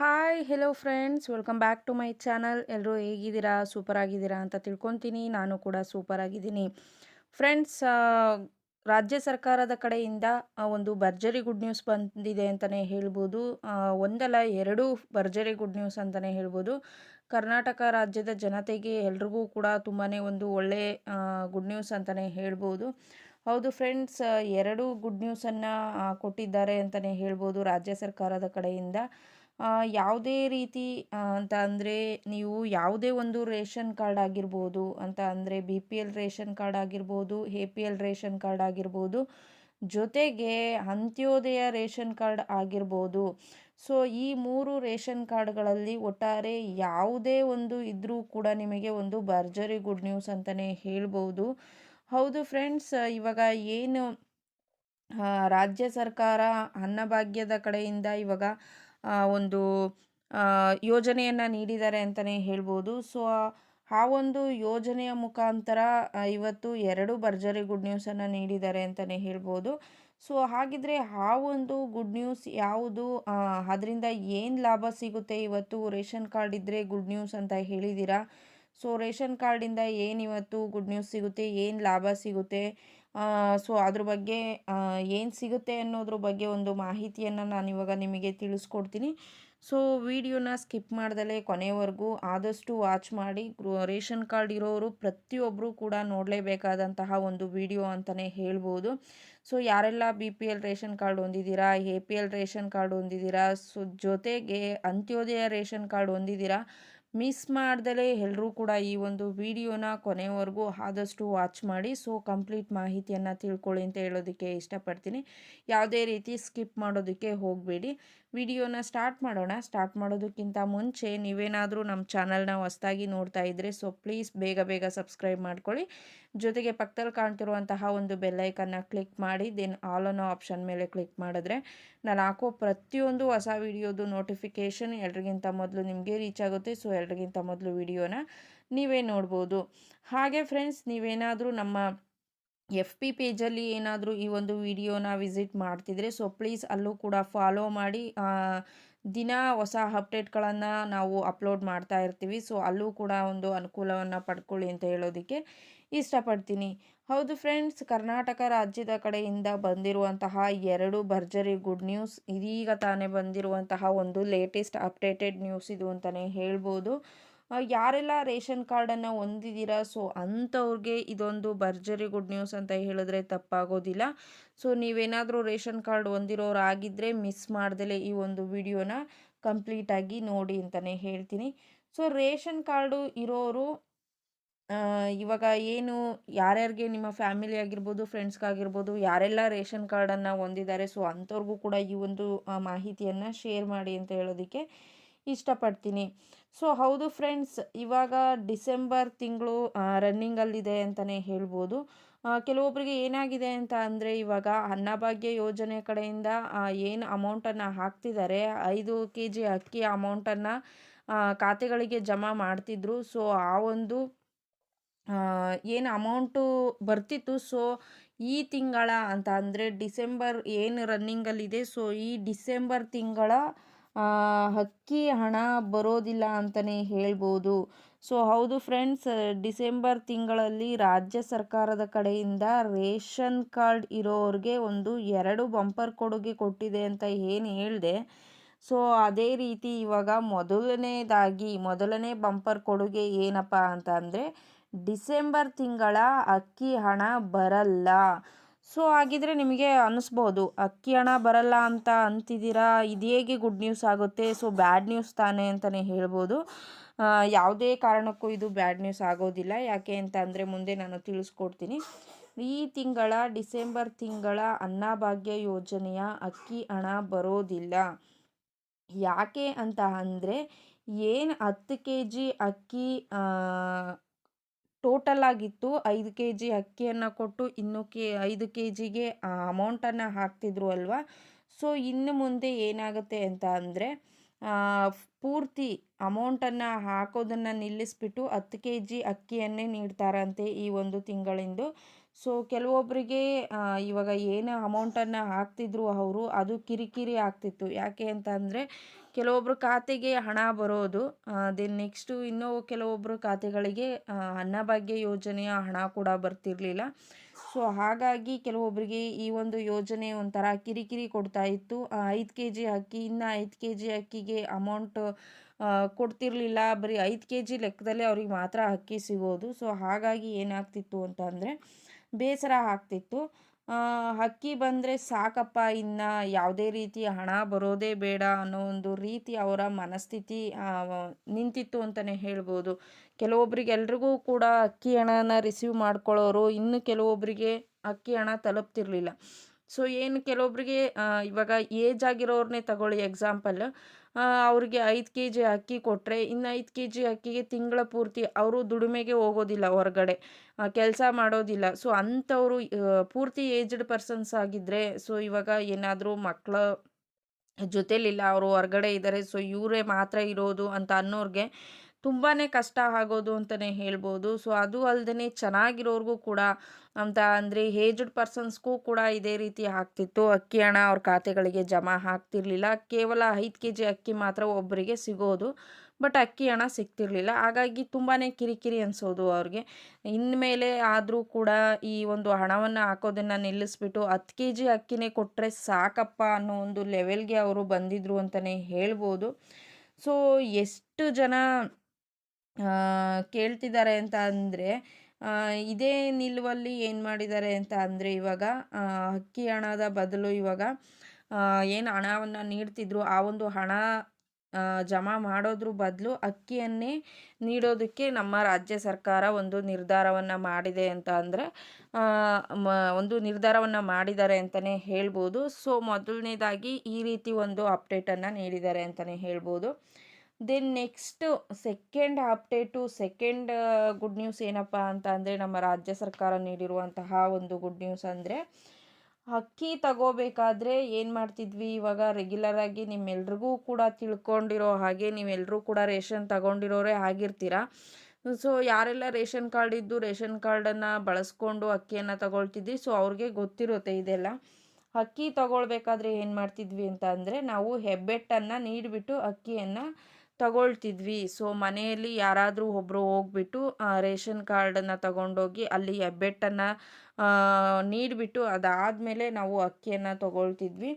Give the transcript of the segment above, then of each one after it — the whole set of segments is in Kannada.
Hi hello friends welcome back to my channel ಎಲ್ಲರೂ ಹೇಗಿದ್ದೀರಾ? ಸೂಪರ್ ಆಗಿದ್ದೀರಾ ಅಂತ ತಿಳ್ಕೊತೀನಿ. ನಾನು ಕೂಡ ಸೂಪರ್ ಆಗಿದ್ದೀನಿ ಫ್ರೆಂಡ್ಸ್ ರಾಜ್ಯ ಸರ್ಕಾರದ ಕಡೆಯಿಂದ ಒಂದು ಭರ್ಜರಿ ಗುಡ್ ನ್ಯೂಸ್ ಬಂದಿದೆ ಅಂತಲೇ ಹೇಳ್ಬೋದು. ಒಂದಲ್ಲ ಎರಡು ಭರ್ಜರಿ ಗುಡ್ ನ್ಯೂಸ್ ಅಂತಲೇ ಹೇಳ್ಬೋದು. ಕರ್ನಾಟಕ ರಾಜ್ಯದ ಜನತೆಗೆ ಎಲ್ರಿಗೂ ಕೂಡ ತುಂಬಾ ಒಂದು ಒಳ್ಳೆ ಗುಡ್ ನ್ಯೂಸ್ ಅಂತಲೇ ಹೇಳ್ಬೋದು. ಹೌದು ಫ್ರೆಂಡ್ಸ್ ಎರಡು ಗುಡ್ ನ್ಯೂಸನ್ನು ಕೊಟ್ಟಿದ್ದಾರೆ ಅಂತಲೇ ಹೇಳ್ಬೋದು ರಾಜ್ಯ ಸರ್ಕಾರದ ಕಡೆಯಿಂದ. ಯಾವುದೇ ರೀತಿ ಅಂತ ಅಂದರೆ ನೀವು ಯಾವುದೇ ಒಂದು ರೇಷನ್ ಕಾರ್ಡ್ ಆಗಿರ್ಬೋದು, ಅಂತ ಅಂದರೆ B P L ration card ಆಗಿರ್ಬೋದು, A P L ration card ಆಗಿರ್ಬೋದು, ಜೊತೆಗೆ ಅಂತ್ಯೋದಯ ರೇಷನ್ ಕಾರ್ಡ್ ಆಗಿರ್ಬೋದು. ಸೊ, ಈ ಮೂರು ರೇಷನ್ ಕಾರ್ಡ್ಗಳಲ್ಲಿ ಒಟ್ಟಾರೆ ಯಾವುದೇ ಒಂದು ಇದ್ದರೂ ಕೂಡ ನಿಮಗೆ ಒಂದು ಭರ್ಜರಿ ಗುಡ್ ನ್ಯೂಸ್ ಅಂತಲೇ ಹೇಳ್ಬೋದು. ಹೌದು ಫ್ರೆಂಡ್ಸ್, ಇವಾಗ ಏನು ರಾಜ್ಯ ಸರ್ಕಾರ ಅನ್ನಭಾಗ್ಯದ ಕಡೆಯಿಂದ ಇವಾಗ ಒಂದು ಯೋಜನೆಯನ್ನು ನೀಡಿದ್ದಾರೆ ಅಂತಲೇ ಹೇಳ್ಬೋದು. ಸೊ, ಆ ಒಂದು ಯೋಜನೆಯ ಮುಖಾಂತರ ಇವತ್ತು ಎರಡು ಭರ್ಜರಿ ಗುಡ್ ನ್ಯೂಸನ್ನು ನೀಡಿದ್ದಾರೆ ಅಂತಲೇ ಹೇಳ್ಬೋದು. ಸೊ, ಹಾಗಿದ್ರೆ ಆ ಒಂದು ಗುಡ್ ನ್ಯೂಸ್ ಯಾವುದು? ಅದರಿಂದ ಏನು ಲಾಭ ಸಿಗುತ್ತೆ ಇವತ್ತು? ರೇಷನ್ ಕಾರ್ಡ್ ಇದ್ದರೆ ಗುಡ್ ನ್ಯೂಸ್ ಅಂತ ಹೇಳಿದ್ದೀರಾ ಸೊ, ರೇಷನ್ ಕಾರ್ಡಿಂದ ಏನು ಇವತ್ತು ಗುಡ್ ನ್ಯೂಸ್ ಸಿಗುತ್ತೆ? ಏನು ಲಾಭ ಸಿಗುತ್ತೆ? ಸೊ ಅದ್ರ ಬಗ್ಗೆ ಏನು ಸಿಗುತ್ತೆ ಅನ್ನೋದ್ರ ಬಗ್ಗೆ ಒಂದು ಮಾಹಿತಿಯನ್ನು ನಾನು ಇವಾಗ ನಿಮಗೆ ತಿಳಿಸ್ಕೊಡ್ತೀನಿ. ಸೊ ವಿಡಿಯೋನ ಸ್ಕಿಪ್ ಮಾಡ್ದಲೇ ಕೊನೆವರೆಗೂ ಆದಷ್ಟು ವಾಚ್ ಮಾಡಿ ರೇಷನ್ ಕಾರ್ಡ್ ಇರೋರು ಪ್ರತಿಯೊಬ್ಬರು ಕೂಡ ನೋಡಲೇಬೇಕಾದಂತಹ ಒಂದು ವಿಡಿಯೋ ಅಂತಲೇ ಹೇಳ್ಬೋದು. ಸೊ ಯಾರೆಲ್ಲ B P L ration card ಹೊಂದಿದ್ದೀರಾ, A P L ration card ಹೊಂದಿದ್ದೀರಾ, ಸೊ ಜೊತೆಗೆ ಅಂತ್ಯೋದಯ ರೇಷನ್ ಕಾರ್ಡ್ ಹೊಂದಿದ್ದೀರಾ ಮಿಸ್ ಮಾಡ್ದಲೇ ಎಲ್ಲರೂ ಕೂಡ ಈ ಒಂದು ವಿಡಿಯೋನ ಕೊನೆವರೆಗೂ ಆದಷ್ಟು ವಾಚ್ ಮಾಡಿ. ಸೊ, ಕಂಪ್ಲೀಟ್ ಮಾಹಿತಿಯನ್ನು ತಿಳ್ಕೊಳ್ಳಿ ಅಂತ ಹೇಳೋದಕ್ಕೆ ಇಷ್ಟಪಡ್ತೀನಿ. ಯಾವುದೇ ರೀತಿ ಸ್ಕಿಪ್ ಮಾಡೋದಕ್ಕೆ ಹೋಗಬೇಡಿ. ವಿಡಿಯೋನ ಸ್ಟಾರ್ಟ್ ಮಾಡೋಣ. ಸ್ಟಾರ್ಟ್ ಮಾಡೋದಕ್ಕಿಂತ ಮುಂಚೆ ನೀವೇನಾದರೂ ನಮ್ಮ ಚಾನಲ್ನ ಹೊಸ್ದಾಗಿ ನೋಡ್ತಾ ಇದ್ದರೆ ಸೊ, ಪ್ಲೀಸ್ ಬೇಗ ಬೇಗ ಸಬ್ಸ್ಕ್ರೈಬ್ ಮಾಡ್ಕೊಳ್ಳಿ. ಜೊತೆಗೆ ಪಕ್ಕದಲ್ಲಿ ಕಾಣ್ತಿರುವಂತಹ ಒಂದು ಬೆಲ್ಲೈಕನ್ನು ಕ್ಲಿಕ್ ಮಾಡಿ ದೆನ್ ಆಲ್ ಅನ್ನೋ ಆಪ್ಷನ್ ಮೇಲೆ ಕ್ಲಿಕ್ ಮಾಡಿದ್ರೆ ನಾನು ಹಾಕೋ ಪ್ರತಿಯೊಂದು ಹೊಸ ವಿಡಿಯೋದು ನೋಟಿಫಿಕೇಷನ್ ಎಲ್ರಿಗಿಂತ ಮೊದಲು ನಿಮಗೆ ರೀಚ್ ಆಗುತ್ತೆ. ಸೊ ಎಲ್ರಿಗಿಂತ ಮೊದಲು ವಿಡಿಯೋನ ನೀವೇ ನೋಡ್ಬೋದು. ಹಾಗೆ ಫ್ರೆಂಡ್ಸ್ ನೀವೇನಾದರೂ ನಮ್ಮ ಎಫ್ ಪಿ ಪೇಜಲ್ಲಿ ಏನಾದರೂ ಈ ಒಂದು ವಿಡಿಯೋನ ವಿಸಿಟ್ ಮಾಡ್ತಿದ್ರೆ ಸೊ ಪ್ಲೀಸ್ ಅಲ್ಲೂ ಕೂಡ ಫಾಲೋ ಮಾಡಿ ದಿನ ಹೊಸ ಅಪ್ಡೇಟ್ಗಳನ್ನು ನಾವು ಅಪ್ಲೋಡ್ ಮಾಡ್ತಾ ಇರ್ತೀವಿ. ಸೊ, ಅಲ್ಲೂ ಕೂಡ ಒಂದು ಅನುಕೂಲವನ್ನು ಪಡ್ಕೊಳ್ಳಿ ಅಂತ ಹೇಳೋದಕ್ಕೆ ಇಷ್ಟಪಡ್ತೀನಿ. ಹೌದು ಫ್ರೆಂಡ್ಸ್, ಕರ್ನಾಟಕ ರಾಜ್ಯದ ಕಡೆಯಿಂದ ಬಂದಿರುವಂತಹ ಎರಡು ಭರ್ಜರಿ ಗುಡ್ ನ್ಯೂಸ್, ಇದೀಗ ತಾನೇ ಬಂದಿರುವಂತಹ ಒಂದು ಲೇಟೆಸ್ಟ್ ಅಪ್ಡೇಟೆಡ್ ನ್ಯೂಸ್ ಇದು ಅಂತಲೇ ಹೇಳ್ಬೋದು. ಯಾರೆಲ್ಲ ರೇಷನ್ ಕಾರ್ಡನ್ನು ಹೊಂದಿದ್ದೀರಾ ಸೊ, ಅಂಥವ್ರಿಗೆ ಇದೊಂದು ಭರ್ಜರಿ ಗುಡ್ ನ್ಯೂಸ್ ಅಂತ ಹೇಳಿದ್ರೆ ತಪ್ಪಾಗೋದಿಲ್ಲ. ಸೊ, ನೀವೇನಾದರೂ ರೇಷನ್ ಕಾರ್ಡ್ ಹೊಂದಿರೋರಾಗಿದ್ದರೆ ಮಿಸ್ ಮಾಡ್ದಲೇ ಈ ಒಂದು ವಿಡಿಯೋನ ಕಂಪ್ಲೀಟಾಗಿ ನೋಡಿ ಅಂತಲೇ ಹೇಳ್ತೀನಿ. ಸೊ, ರೇಷನ್ ಕಾರ್ಡು ಇರೋರು ಇವಾಗ ಏನು ಯಾರ್ಯಾರಿಗೆ ನಿಮ್ಮ ಫ್ಯಾಮಿಲಿ ಆಗಿರ್ಬೋದು, ಫ್ರೆಂಡ್ಸ್ಗಾಗಿರ್ಬೋದು, ಯಾರೆಲ್ಲ ರೇಷನ್ ಕಾರ್ಡನ್ನು ಹೊಂದಿದ್ದಾರೆ, ಸೊ, ಅಂಥವ್ರಿಗೂ ಕೂಡ ಈ ಒಂದು ಮಾಹಿತಿಯನ್ನು ಶೇರ್ ಮಾಡಿ ಅಂತ ಹೇಳೋದಕ್ಕೆ ಇಷ್ಟಪಡ್ತೀನಿ. ಸೊ, ಹೌದು ಫ್ರೆಂಡ್ಸ್, ಇವಾಗ ಡಿಸೆಂಬರ್ ತಿಂಗಳು ರನ್ನಿಂಗಲ್ಲಿದೆ ಅಂತಲೇ ಹೇಳ್ಬೋದು. ಕೆಲವೊಬ್ಬರಿಗೆ ಏನಾಗಿದೆ ಅಂತ ಅಂದರೆ, ಇವಾಗ ಅನ್ನಭಾಗ್ಯ ಯೋಜನೆ ಕಡೆಯಿಂದ ಏನು ಅಮೌಂಟನ್ನು ಹಾಕ್ತಿದ್ದಾರೆ ಐದು ಕೆ ಜಿ ಅಕ್ಕಿ ಅಮೌಂಟನ್ನು ಖಾತೆಗಳಿಗೆ ಜಮಾ ಮಾಡ್ತಿದ್ರು. ಸೊ, ಆ ಒಂದು ಏನು ಅಮೌಂಟು ಬರ್ತಿತ್ತು. ಸೊ, ಈ ತಿಂಗಳ ಅಂತ ಅಂದರೆ, ಡಿಸೆಂಬರ್ ಏನು ರನ್ನಿಂಗಲ್ಲಿದೆ ಸೊ, ಈ ಡಿಸೆಂಬರ್ ತಿಂಗಳ ಅಕ್ಕಿ ಹಣ ಬರೋದಿಲ್ಲ ಅಂತಲೇ ಹೇಳ್ಬೋದು. ಸೊ, ಹೌದು ಫ್ರೆಂಡ್ಸ್, ಡಿಸೆಂಬರ್ ತಿಂಗಳಲ್ಲಿ ರಾಜ್ಯ ಸರ್ಕಾರದ ಕಡೆಯಿಂದ ರೇಷನ್ ಕಾರ್ಡ್ ಇರೋರಿಗೆ ಒಂದು ಎರಡು ಬಂಪರ್ ಕೊಡುಗೆ ಕೊಟ್ಟಿದೆ ಅಂತ ಏನು ಹೇಳಿದೆ. ಸೊ, ಅದೇ ರೀತಿ ಇವಾಗ ಮೊದಲನೇದಾಗಿ, ಮೊದಲನೇ ಬಂಪರ್ ಕೊಡುಗೆ ಏನಪ್ಪ ಅಂತ ಡಿಸೆಂಬರ್ ತಿಂಗಳ ಅಕ್ಕಿ ಹಣ ಬರಲ್ಲ. ಸೊ ಹಾಗಿದ್ರೆ ನಿಮಗೆ ಅನ್ನಿಸ್ಬೋದು, ಅಕ್ಕಿ ಹಣ ಬರಲ್ಲ ಅಂತ ಅಂತಿದ್ದೀರಾ? ಇದು ಹೇಗೆ ಗುಡ್ ನ್ಯೂಸ್ ಆಗುತ್ತೆ? ಸೊ ಬ್ಯಾಡ್ ನ್ಯೂಸ್ ತಾನೇ ಅಂತಲೇ ಹೇಳ್ಬೋದು. ಯಾವುದೇ ಕಾರಣಕ್ಕೂ ಇದು ಬ್ಯಾಡ್ ನ್ಯೂಸ್ ಆಗೋದಿಲ್ಲ. ಯಾಕೆ ಅಂತ ಅಂದರೆ ಮುಂದೆ ನಾನು ತಿಳಿಸ್ಕೊಡ್ತೀನಿ. ಈ ತಿಂಗಳ, ಡಿಸೆಂಬರ್ ತಿಂಗಳ ಅನ್ನಭಾಗ್ಯ ಯೋಜನೆಯ ಅಕ್ಕಿ ಹಣ ಬರೋದಿಲ್ಲ. ಯಾಕೆ ಅಂತ ಅಂದರೆ ಏನು ಹತ್ತು ಕೆ ಜಿ ಅಕ್ಕಿ ಟೋಟಲ್ ಆಗಿತ್ತು ಐದು ಕೆ ಜಿ ಅಕ್ಕಿಯನ್ನು ಕೊಟ್ಟು ಇನ್ನು ಕೆ, ಐದು ಕೆ ಜಿಗೆ ಅಮೌಂಟನ್ನು ಹಾಕ್ತಿದ್ರು ಅಲ್ವಾ? ಸೊ ಇನ್ನು ಮುಂದೆ ಏನಾಗುತ್ತೆ ಅಂತ ಅಂದರೆ ಪೂರ್ತಿ ಅಮೌಂಟನ್ನು ಹಾಕೋದನ್ನು ನಿಲ್ಲಿಸ್ಬಿಟ್ಟು ಹತ್ತು ಕೆ ಜಿ ಅಕ್ಕಿಯನ್ನೇ ನೀಡ್ತಾರಂತೆ ಈ ಒಂದು ತಿಂಗಳಿಂದು. ಸೊ ಕೆಲವೊಬ್ಬರಿಗೆ ಇವಾಗ ಏನು ಅಮೌಂಟನ್ನು ಹಾಕ್ತಿದ್ರು ಅವರು ಅದು ಕಿರಿಕಿರಿ ಆಗ್ತಿತ್ತು. ಯಾಕೆ ಅಂತ ಅಂದರೆ ಕೆಲವೊಬ್ಬರು ಖಾತೆಗೆ ಹಣ ಬರೋದು ದೆನ್ ನೆಕ್ಸ್ಟು ಇನ್ನೂ ಕೆಲವೊಬ್ಬರು ಖಾತೆಗಳಿಗೆ ಅನ್ನಭಾಗ್ಯ ಯೋಜನೆಯ ಹಣ ಕೂಡ ಬರ್ತಿರಲಿಲ್ಲ. ಸೊ ಹಾಗಾಗಿ ಕೆಲವೊಬ್ಬರಿಗೆ ಈ ಒಂದು ಯೋಜನೆ ಒಂಥರ ಕಿರಿಕಿರಿ ಕೊಡ್ತಾ ಇತ್ತು. ಐದು ಕೆ ಜಿ ಅಕ್ಕಿ, ಇನ್ನು ಐದು ಕೆ ಜಿ ಅಕ್ಕಿಗೆ ಅಮೌಂಟ್ ಕೊಡ್ತಿರಲಿಲ್ಲ. ಬರೀ ಐದು ಕೆ ಜಿ ಲೆಕ್ಕದಲ್ಲೇ ಅವ್ರಿಗೆ ಮಾತ್ರ ಅಕ್ಕಿ ಸಿಗೋದು. ಸೊ ಹಾಗಾಗಿ ಏನಾಗ್ತಿತ್ತು ಅಂತ ಅಂದರೆ ಬೇಸರ ಆಗ್ತಿತ್ತು. ಅಕ್ಕಿ ಬಂದರೆ ಸಾಕಪ್ಪ, ಇನ್ನು ಯಾವುದೇ ರೀತಿ ಹಣ ಬರೋದೇ ಬೇಡ ಅನ್ನೋ ಒಂದು ರೀತಿ ಅವರ ಮನಸ್ಥಿತಿ ನಿಂತಿತ್ತು ಅಂತಲೇ ಹೇಳ್ಬೋದು. ಕೆಲವೊಬ್ಬರಿಗೆ ಎಲ್ರಿಗೂ ಕೂಡ ಅಕ್ಕಿ ಹಣನ ರಿಸೀವ್ ಮಾಡ್ಕೊಳ್ಳೋರು ಇನ್ನು ಕೆಲವೊಬ್ಬರಿಗೆ ಅಕ್ಕಿ ಹಣ ತಲುಪ್ತಿರ್ಲಿಲ್ಲ. ಸೊ ಏನು ಕೆಲವೊಬ್ಬರಿಗೆ ಇವಾಗ ಏಜ್ ಆಗಿರೋರನ್ನೇ ತಗೊಳ್ಳಿ ಎಕ್ಸಾಂಪಲ್ ಅವ್ರಿಗೆ ಐದು ಕೆ ಜಿ ಅಕ್ಕಿ ಕೊಟ್ಟರೆ ಇನ್ನು ಐದು ಕೆ ಜಿ ಅಕ್ಕಿಗೆ ತಿಂಗಳ ಪೂರ್ತಿ ಅವರು ದುಡಿಮೆಗೆ ಹೋಗೋದಿಲ್ಲ ಹೊರಗಡೆ ಕೆಲಸ ಮಾಡೋದಿಲ್ಲ. ಸೊ ಅಂಥವರು ಪೂರ್ತಿ ಏಜ್ಡ್ ಪರ್ಸನ್ಸ್ ಆಗಿದ್ದರೆ ಸೊ ಇವಾಗ ಏನಾದರೂ ಮಕ್ಕಳ ಜೊತೆಲಿಲ್ಲ, ಅವರು ಹೊರಗಡೆ ಇದ್ದಾರೆ ಸೊ ಇವರೇ ಮಾತ್ರ ಇರೋದು ಅಂತ ಅನ್ನೋರಿಗೆ ತುಂಬಾ ಕಷ್ಟ ಆಗೋದು ಅಂತಲೇ ಹೇಳ್ಬೋದು. ಸೊ ಅದು ಅಲ್ಲದೆ ಚೆನ್ನಾಗಿರೋರ್ಗೂ ಕೂಡ ಅಂತ ಅಂದರೆ ಏಜ್ಡ್ ಪರ್ಸನ್ಸ್ಗೂ ಕೂಡ ಇದೇ ರೀತಿ ಆಗ್ತಿತ್ತು. ಅಕ್ಕಿ, ಹಣ ಅವ್ರ ಖಾತೆಗಳಿಗೆ ಜಮಾ ಆಗ್ತಿರ್ಲಿಲ್ಲ. ಕೇವಲ ಐದು ಕೆ ಜಿ ಅಕ್ಕಿ ಮಾತ್ರ ಒಬ್ಬರಿಗೆ ಸಿಗೋದು. ಬಟ್ ಅಕ್ಕಿ, ಹಣ ಸಿಗ್ತಿರ್ಲಿಲ್ಲ. ಹಾಗಾಗಿ ತುಂಬಾ ಕಿರಿಕಿರಿ ಅನಿಸೋದು ಅವ್ರಿಗೆ. ಇನ್ಮೇಲೆ ಆದರೂ ಕೂಡ ಈ ಒಂದು ಹಣವನ್ನು ಹಾಕೋದನ್ನು ನಿಲ್ಲಿಸ್ಬಿಟ್ಟು ಹತ್ತು ಕೆ ಜಿ ಅಕ್ಕಿನೇ ಕೊಟ್ಟರೆ ಸಾಕಪ್ಪ ಅನ್ನೋ ಒಂದು ಲೆವೆಲ್ಗೆ ಅವರು ಬಂದಿದ್ರು ಅಂತಲೇ ಹೇಳ್ಬೋದು. ಸೊ ಎಷ್ಟು ಜನ ಕೇಳ್ತಿದ್ದಾರೆ ಅಂತ ಅಂದರೆ ಇದೇ ನಿಲುವಲ್ಲಿ ಏನು ಮಾಡಿದ್ದಾರೆ ಅಂತ ಅಂದರೆ ಇವಾಗ ಅಕ್ಕಿ ಹಣದ ಬದಲು ಇವಾಗ ಏನು ಹಣವನ್ನು ನೀಡ್ತಿದ್ರು, ಆ ಒಂದು ಹಣ ಜಮಾ ಮಾಡೋದ್ರ ಬದಲು ಅಕ್ಕಿಯನ್ನೇ ನೀಡೋದಕ್ಕೆ ನಮ್ಮ ರಾಜ್ಯ ಸರ್ಕಾರ ಒಂದು ನಿರ್ಧಾರವನ್ನು ಮಾಡಿದೆ ಅಂತ ಅಂದರೆ ಒಂದು ನಿರ್ಧಾರವನ್ನು ಮಾಡಿದ್ದಾರೆ ಅಂತಲೇ ಹೇಳ್ಬೋದು. ಸೊ, ಮೊದಲನೇದಾಗಿ ಈ ರೀತಿ ಒಂದು ಅಪ್ಡೇಟನ್ನು ನೀಡಿದ್ದಾರೆ ಅಂತಲೇ ಹೇಳ್ಬೋದು. Then next second update second good news ಏನಪ್ಪ ಅಂತ ಅಂದರೆ ನಮ್ಮ ರಾಜ್ಯ ಸರ್ಕಾರ ನೀಡಿರುವಂತಹ ಒಂದು ಗುಡ್ ನ್ಯೂಸ್ ಅಂದರೆ, ಅಕ್ಕಿ ತಗೋಬೇಕಾದ್ರೆ ಏನು ಮಾಡ್ತಿದ್ವಿ? ಇವಾಗ ರೆಗ್ಯುಲರಾಗಿ ನಿಮ್ಮೆಲ್ರಿಗೂ ಕೂಡ ತಿಳ್ಕೊಂಡಿರೋ ಹಾಗೆ ನೀವೆಲ್ಲರೂ ಕೂಡ ರೇಷನ್ ತಗೊಂಡಿರೋರೇ ಆಗಿರ್ತೀರ? ಸೊ ಯಾರೆಲ್ಲ ರೇಷನ್ ಕಾರ್ಡ್ ಇದ್ದು ರೇಷನ್ ಕಾರ್ಡನ್ನು ಬಳಸ್ಕೊಂಡು ಅಕ್ಕಿಯನ್ನು ತಗೊಳ್ತಿದ್ವಿ ಸೊ ಅವ್ರಿಗೆ ಗೊತ್ತಿರುತ್ತೆ ಇದೆಲ್ಲ. ಅಕ್ಕಿ ತಗೊಳ್ಬೇಕಾದ್ರೆ ಏನು ಮಾಡ್ತಿದ್ವಿ ಅಂತ ಅಂದರೆ, ನಾವು ಹೆಬ್ಬೆಟ್ಟನ್ನು ನೀಡಿಬಿಟ್ಟು ಅಕ್ಕಿಯನ್ನು ತಗೊಳ್ತಿದ್ವಿ. ಸೊ ಮನೆಯಲ್ಲಿ ಯಾರಾದರೂ ಒಬ್ಬರು ಹೋಗ್ಬಿಟ್ಟು ರೇಷನ್ ಕಾರ್ಡನ್ನು ತಗೊಂಡೋಗಿ ಅಲ್ಲಿ ಹೆಬ್ಬೆಟ್ಟನ್ನು ನೀಡಿಬಿಟ್ಟು ಅದಾದಮೇಲೆ ನಾವು ಅಕ್ಕಿಯನ್ನು ತಗೊಳ್ತಿದ್ವಿ.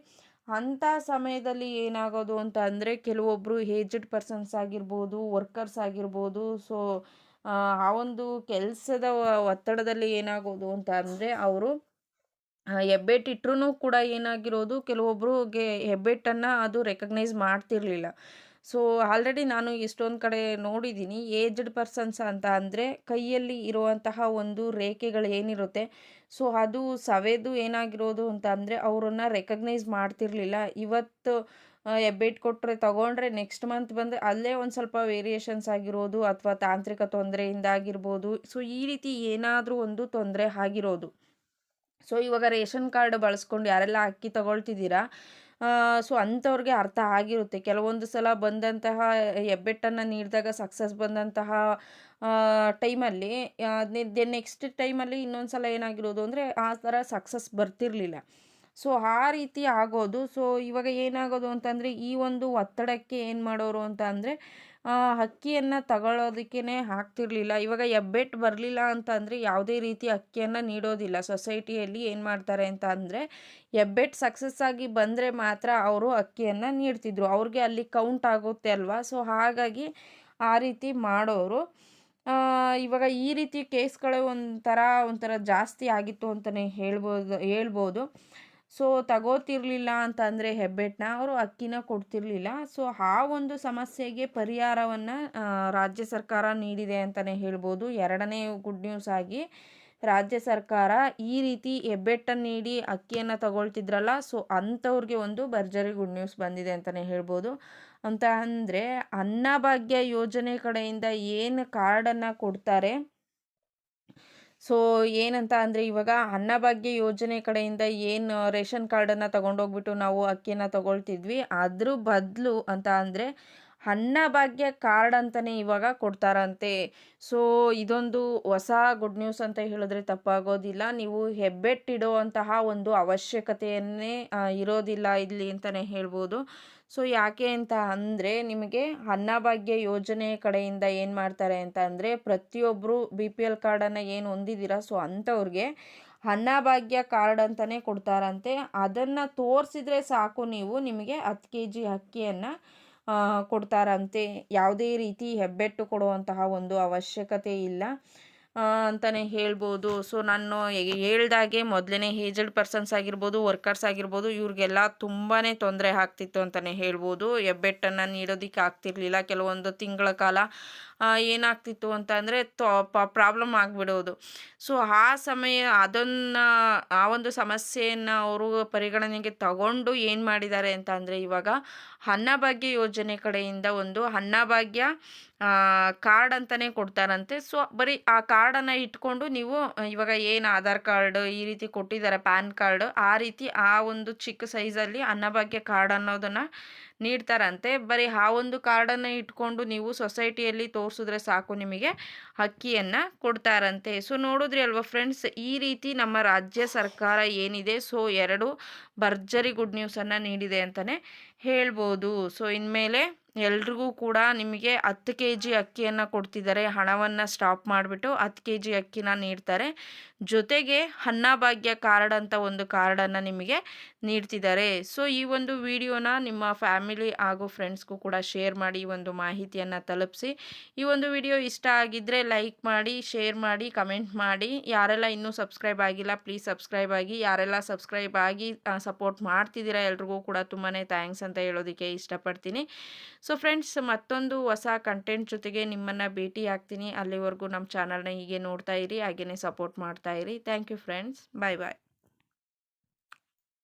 ಅಂಥ ಸಮಯದಲ್ಲಿ ಏನಾಗೋದು ಅಂತ ಅಂದರೆ ಕೆಲವೊಬ್ಬರು ಏಜ್ಡ್ ಪರ್ಸನ್ಸ್ ಆಗಿರ್ಬೋದು ವರ್ಕರ್ಸ್ ಆಗಿರ್ಬೋದು ಸೊ ಆ ಒಂದು ಕೆಲಸದ ಒತ್ತಡದಲ್ಲಿ ಏನಾಗೋದು ಅಂತ ಅಂದರೆ, ಅವರು ಹೆಬ್ಬೆಟ್ಟಿಟ್ರೂ ಕೂಡ ಏನಾಗಿರೋದು ಕೆಲವೊಬ್ಬರಿಗೆ ಹೆಬ್ಬೆಟ್ಟನ್ನು ಅದು ರೆಕಗ್ನೈಸ್ ಮಾಡ್ತಿರಲಿಲ್ಲ. ಸೊ ಆಲ್ರೆಡಿ ನಾನು ಎಷ್ಟೊಂದು ಕಡೆ ನೋಡಿದ್ದೀನಿ ಏಜ್ಡ್ ಪರ್ಸನ್ಸ್ ಅಂತ ಅಂದರೆ ಕೈಯಲ್ಲಿ ಇರುವಂತಹ ಒಂದು ರೇಖೆಗಳು ಏನಿರುತ್ತೆ. ಸೊ ಅದು ಸವೆದು ಏನಾಗಿರೋದು ಅಂತ ಅಂದರೆ ಅವರನ್ನು ರೆಕಗ್ನೈಸ್ ಮಾಡ್ತಿರ್ಲಿಲ್ಲ. ಇವತ್ತು ಎಬ್ಬೆಟ್ ಕೊಟ್ಟರೆ ತಗೊಂಡ್ರೆ ನೆಕ್ಸ್ಟ್ ಮಂತ್ ಬಂದರೆ ಅಲ್ಲೇ ಒಂದು ಸ್ವಲ್ಪ ವೇರಿಯೇಷನ್ಸ್ ಆಗಿರೋದು ಅಥವಾ ತಾಂತ್ರಿಕ ತೊಂದರೆಯಿಂದ ಆಗಿರ್ಬೋದು. ಸೊ ಈ ರೀತಿ ಏನಾದರೂ ಒಂದು ತೊಂದರೆ ಆಗಿರೋದು. ಸೊ ಇವಾಗ ರೇಷನ್ ಕಾರ್ಡ್ ಬಳಸ್ಕೊಂಡು ಯಾರೆಲ್ಲ ಅಕ್ಕಿ ತಗೊಳ್ತಿದ್ದೀರಾ? ಸೊ ಅಂಥವ್ರಿಗೆ ಅರ್ಥ ಆಗಿರುತ್ತೆ. ಕೆಲವೊಂದು ಸಲ ಬಂದಂತಹ ಹೆಬ್ಬೆಟ್ಟನ್ನು ನೀಡಿದಾಗ ಸಕ್ಸಸ್ ಬಂದಂತಹ ಟೈಮಲ್ಲಿ ನೆಕ್ಸ್ಟ್ ಟೈಮಲ್ಲಿ ಇನ್ನೊಂದು ಸಲ ಏನಾಗಿರೋದು ಅಂದರೆ ಆ ಥರ ಸಕ್ಸಸ್ ಬರ್ತಿರಲಿಲ್ಲ. ಸೊ ಆ ರೀತಿ ಆಗೋದು. ಸೊ ಇವಾಗ ಏನಾಗೋದು ಅಂತಂದರೆ ಈ ಒಂದು ಒತ್ತಡಕ್ಕೆ ಏನು ಮಾಡೋರು ಅಂತ ಅಂದರೆ ಅಕ್ಕಿಯನ್ನು ತಗೊಳ್ಳೋದಕ್ಕೇ ಹಾಕ್ತಿರ್ಲಿಲ್ಲ. ಇವಾಗ ಹೆಬ್ಬೆಟ್ಟು ಬರಲಿಲ್ಲ ಅಂತ ಅಂದರೆ ಯಾವುದೇ ರೀತಿ ಅಕ್ಕಿಯನ್ನು ನೀಡೋದಿಲ್ಲ. ಸೊಸೈಟಿಯಲ್ಲಿ ಏನು ಮಾಡ್ತಾರೆ ಅಂತ ಅಂದರೆ ಹೆಬ್ಬೆಟ್ಟು ಸಕ್ಸಸ್ ಆಗಿ ಬಂದರೆ ಮಾತ್ರ ಅವರು ಅಕ್ಕಿಯನ್ನು ನೀಡ್ತಿದ್ರು. ಅವ್ರಿಗೆ ಅಲ್ಲಿ ಕೌಂಟ್ ಆಗುತ್ತೆ ಅಲ್ವಾ? ಸೊ ಹಾಗಾಗಿ ಆ ರೀತಿ ಮಾಡೋರು. ಇವಾಗ ಈ ರೀತಿ ಕೇಸ್ಗಳು ಒಂಥರ ಒಂಥರ ಜಾಸ್ತಿ ಆಗಿತ್ತು ಅಂತಲೇ ಹೇಳ್ಬೋದು ಹೇಳ್ಬೋದು. ಸೊ ತಗೋತಿರ್ಲಿಲ್ಲ ಅಂತ ಅಂದರೆ ಹೆಬ್ಬೆಟ್ಟನ್ನ ಅವರು ಅಕ್ಕಿನ ಕೊಡ್ತಿರ್ಲಿಲ್ಲ. ಸೊ ಆ ಒಂದು ಸಮಸ್ಯೆಗೆ ಪರಿಹಾರವನ್ನು ರಾಜ್ಯ ಸರ್ಕಾರ ನೀಡಿದೆ ಅಂತಲೇ ಹೇಳ್ಬೋದು. ಎರಡನೇ ಗುಡ್ ನ್ಯೂಸ್ ಆಗಿ ರಾಜ್ಯ ಸರ್ಕಾರ ಈ ರೀತಿ ಹೆಬ್ಬೆಟ್ಟನ್ನು ನೀಡಿ ಅಕ್ಕಿಯನ್ನು ತಗೊಳ್ತಿದ್ರಲ್ಲ, ಸೊ ಅಂಥವ್ರಿಗೆ ಒಂದು ಭರ್ಜರಿ ಗುಡ್ ನ್ಯೂಸ್ ಬಂದಿದೆ ಅಂತಲೇ ಹೇಳ್ಬೋದು. ಅಂತ ಅಂದರೆ ಅನ್ನಭಾಗ್ಯ ಯೋಜನೆ ಕಡೆಯಿಂದ ಏನು ಕಾರ್ಡನ್ನು ಕೊಡ್ತಾರೆ? ಸೊ, ಏನಂತ ಅಂದರೆ ಇವಾಗ ಅನ್ನಭಾಗ್ಯ ಯೋಜನೆ ಕಡೆಯಿಂದ ಏನು ರೇಷನ್ ಕಾರ್ಡನ್ನು ತೊಗೊಂಡೋಗ್ಬಿಟ್ಟು ನಾವು ಅಕ್ಕಿನ ತೊಗೊಳ್ತಿದ್ವಿ. ಅದ್ರ ಬದಲು ಅಂತ ಅಂದರೆ ಅನ್ನಭಾಗ್ಯ ಕಾರ್ಡ್ ಅಂತಲೇ ಇವಾಗ ಕೊಡ್ತಾರಂತೆ. ಸೊ, ಇದೊಂದು ಹೊಸ ಗುಡ್ ನ್ಯೂಸ್ ಅಂತ ಹೇಳಿದ್ರೆ ತಪ್ಪಾಗೋದಿಲ್ಲ. ನೀವು ಹೆಬ್ಬೆಟ್ಟಿಡುವಂತಹ ಒಂದು ಅವಶ್ಯಕತೆಯನ್ನೇ ಇರೋದಿಲ್ಲ ಇಲ್ಲಿ ಅಂತಲೇ ಹೇಳ್ಬೋದು. ಸೊ ಯಾಕೆ ಅಂತ ಅಂದರೆ ನಿಮಗೆ ಅನ್ನಭಾಗ್ಯ ಯೋಜನೆ ಕಡೆಯಿಂದ ಏನು ಮಾಡ್ತಾರೆ ಅಂತ ಅಂದರೆ ಪ್ರತಿಯೊಬ್ಬರು ಬಿ ಪಿ ಎಲ್ ಕಾರ್ಡನ್ನು ಏನು ಹೊಂದಿದ್ದೀರಾ, ಸೊ ಅಂಥವ್ರಿಗೆ ಅನ್ನಭಾಗ್ಯ ಕಾರ್ಡ್ ಅಂತಲೇ ಕೊಡ್ತಾರಂತೆ. ಅದನ್ನು ತೋರಿಸಿದ್ರೆ ಸಾಕು ನೀವು, ನಿಮಗೆ ಹತ್ತು ಕೆ ಜಿ ಅಕ್ಕಿಯನ್ನು ಕೊಡ್ತಾರಂತೆ. ಯಾವುದೇ ರೀತಿ ಹೆಬ್ಬೆಟ್ಟು ಕೊಡುವಂತಹ ಒಂದು ಅವಶ್ಯಕತೆ ಇಲ್ಲ. ಅಂತಲೇ ಹೇಳ್ಬೋದು. ಸೊ ನಾನು ಹೇಳ್ದಾಗೆ ಮೊದಲನೇ ಏಜಡ್ ಪರ್ಸನ್ಸ್ ಆಗಿರ್ಬೋದು ವರ್ಕರ್ಸ್ ಆಗಿರ್ಬೋದು, ಇವ್ರಿಗೆಲ್ಲ ತುಂಬಾ ತೊಂದರೆ ಆಗ್ತಿತ್ತು ಅಂತಲೇ ಹೇಳ್ಬೋದು. ಹೆಬ್ಬೆಟ್ಟನ್ನು ನೀಡೋದಕ್ಕೆ ಆಗ್ತಿರ್ಲಿಲ್ಲ. ಕೆಲವೊಂದು ತಿಂಗಳ ಕಾಲ ಏನಾಗ್ತಿತ್ತು ಅಂತ ಅಂದರೆ ಪ್ರಾಬ್ಲಮ್ ಆಗಿಬಿಡೋದು. ಸೊ ಆ ಸಮಯ ಅದನ್ನು, ಆ ಒಂದು ಸಮಸ್ಯೆಯನ್ನು ಅವರು ಪರಿಗಣನೆಗೆ ತಗೊಂಡು ಏನು ಮಾಡಿದ್ದಾರೆ ಅಂತ ಅಂದರೆ ಇವಾಗ ಅನ್ನಭಾಗ್ಯ ಯೋಜನೆ ಕಡೆಯಿಂದ ಒಂದು ಅನ್ನಭಾಗ್ಯ ಕಾರ್ಡ್ ಅಂತಲೇ ಕೊಡ್ತಾರಂತೆ. ಸೊ ಬರೀ ಆ ಕಾರ್ಡನ್ನು ಇಟ್ಕೊಂಡು ನೀವು, ಇವಾಗ ಏನು ಆಧಾರ್ ಕಾರ್ಡ್ ಈ ರೀತಿ ಕೊಟ್ಟಿದ್ದಾರೆ, ಪ್ಯಾನ್ ಕಾರ್ಡ್, ಆ ರೀತಿ ಆ ಒಂದು ಚಿಕ್ಕ ಸೈಜಲ್ಲಿ ಅನ್ನಭಾಗ್ಯ ಕಾರ್ಡ್ ಅನ್ನೋದನ್ನು ನೀಡ್ತಾರಂತೆ. ಬರೀ ಆ ಒಂದು ಕಾರ್ಡನ್ನು ಇಟ್ಕೊಂಡು ನೀವು ಸೊಸೈಟಿಯಲ್ಲಿ ತೋರಿಸಿದ್ರೆ ಸಾಕು ನಿಮಗೆ ಅಕ್ಕಿಯನ್ನು ಕೊಡ್ತಾರಂತೆ. ಸೊ ನೋಡಿದ್ರಿ ಅಲ್ವಾ ಫ್ರೆಂಡ್ಸ್ ಈ ರೀತಿ ನಮ್ಮ ರಾಜ್ಯ ಸರ್ಕಾರ ಏನಿದೆ ಸೊ ಎರಡು ಭರ್ಜರಿ ಗುಡ್ ನ್ಯೂಸನ್ನು ನೀಡಿದೆ ಅಂತಲೇ ಹೇಳ್ಬೋದು. ಸೊ ಇನ್ಮೇಲೆ ಎಲ್ರಿಗೂ ಕೂಡ ನಿಮಗೆ ಹತ್ತು ಕೆ ಜಿ ಅಕ್ಕಿಯನ್ನು ಕೊಡ್ತಿದ್ದಾರೆ. ಹಣವನ್ನು ಸ್ಟಾಪ್ ಮಾಡಿಬಿಟ್ಟು ಹತ್ತು ಕೆ ಜಿ ಅಕ್ಕಿನ ನೀಡ್ತಾರೆ. ಜೊತೆಗೆ ಅನ್ನಭಾಗ್ಯ ಕಾರ್ಡ್ ಅಂತ ಒಂದು ಕಾರ್ಡನ್ನು ನಿಮಗೆ ನೀಡ್ತಿದ್ದಾರೆ. ಸೊ, ಈ ಒಂದು ವಿಡಿಯೋನ ನಿಮ್ಮ ಫ್ಯಾಮಿಲಿ ಹಾಗೂ ಫ್ರೆಂಡ್ಸ್ಗೂ ಕೂಡ ಶೇರ್ ಮಾಡಿ ಒಂದು ಮಾಹಿತಿಯನ್ನು ತಲುಪಿಸಿ. ಈ ಒಂದು ವಿಡಿಯೋ ಇಷ್ಟ ಆಗಿದ್ದರೆ ಲೈಕ್ ಮಾಡಿ, ಶೇರ್ ಮಾಡಿ, ಕಮೆಂಟ್ ಮಾಡಿ. ಯಾರೆಲ್ಲ ಇನ್ನೂ ಸಬ್ಸ್ಕ್ರೈಬ್ ಆಗಿಲ್ಲ, ಪ್ಲೀಸ್ ಸಬ್ಸ್ಕ್ರೈಬ್ ಆಗಿ. ಯಾರೆಲ್ಲ ಸಬ್ಸ್ಕ್ರೈಬ್ ಆಗಿ ಸಪೋರ್ಟ್ ಮಾಡ್ತಿದ್ದೀರಾ ಎಲ್ರಿಗೂ ಕೂಡ ತುಂಬಾ ಥ್ಯಾಂಕ್ಸ್ ಅಂತ ಹೇಳೋದಕ್ಕೆ ಇಷ್ಟಪಡ್ತೀನಿ. ಸೊ, ಫ್ರೆಂಡ್ಸ್, ಮತ್ತೊಂದು ಹೊಸ ಕಂಟೆಂಟ್ ಜೊತೆಗೆ ನಿಮ್ಮನ್ನು ಭೇಟಿ ಆಗ್ತೀನಿ. ಅಲ್ಲಿವರೆಗೂ ನಮ್ಮ ಚಾನಲ್ನ ಹೀಗೆ ನೋಡ್ತಾ ಇರಿ ಹಾಗೆಯೇ ಸಪೋರ್ಟ್ ಮಾಡ್ತಾ ಇರಿ. Thank you, friends. Bye bye.